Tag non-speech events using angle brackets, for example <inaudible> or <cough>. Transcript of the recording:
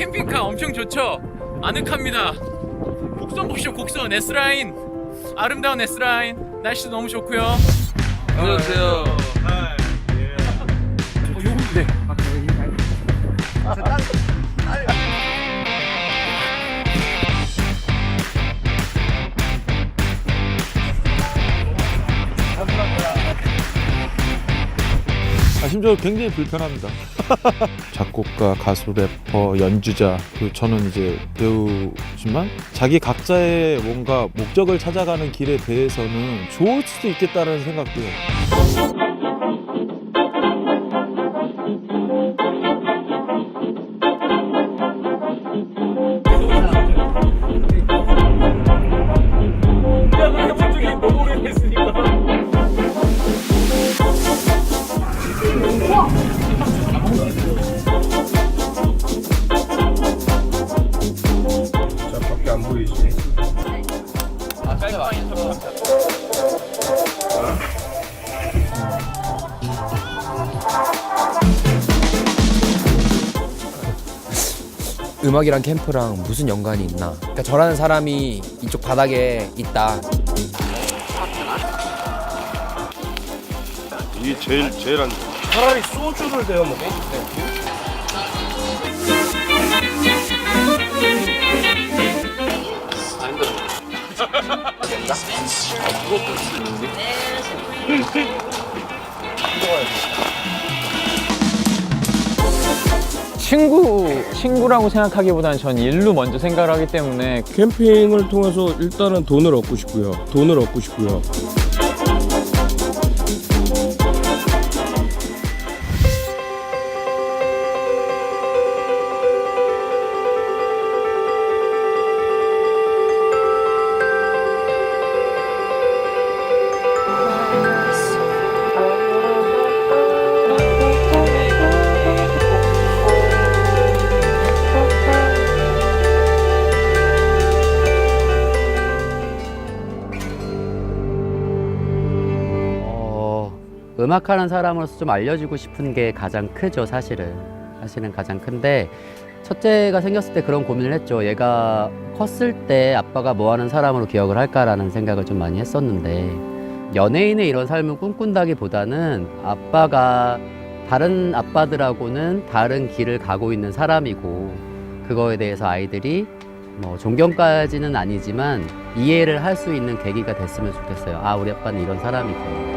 캠핑카 엄청 좋죠? 아늑합니다. 곡선 보시죠, 곡선. S라인. 아름다운 S라인. 날씨도 너무 좋고요. 안녕하세요. 네. 아, 심지어 굉장히 불편합니다. <laughs> 작곡가, 가수, 래퍼, 연주자, 그 저는 이제 배우지만 자기 각자의 뭔가 목적을 찾아가는 길에 대해서는 좋을 수도 있겠다는 생각도 해요. 음악이랑 캠프랑 무슨 연관이 있나? 그러니까 저라는 사람이 이쪽 바닥에 있다. 이게 제일 제일 안 좋아. 차라리 소주를 데워 먹어. <laughs> 친구 친구라고 생각하기보다는 전 일로 먼저 생각을 하기 때문에 캠핑을 통해서 일단은 돈을 얻고 싶고요. 돈을 얻고 싶고요. 음악하는 사람으로서 좀 알려주고 싶은 게 가장 크죠, 사실은. 사실은 가장 큰데, 첫째가 생겼을 때 그런 고민을 했죠. 얘가 컸을 때 아빠가 뭐 하는 사람으로 기억을 할까라는 생각을 좀 많이 했었는데, 연예인의 이런 삶을 꿈꾼다기 보다는 아빠가 다른 아빠들하고는 다른 길을 가고 있는 사람이고, 그거에 대해서 아이들이 뭐 존경까지는 아니지만 이해를 할 수 있는 계기가 됐으면 좋겠어요. 아, 우리 아빠는 이런 사람이고.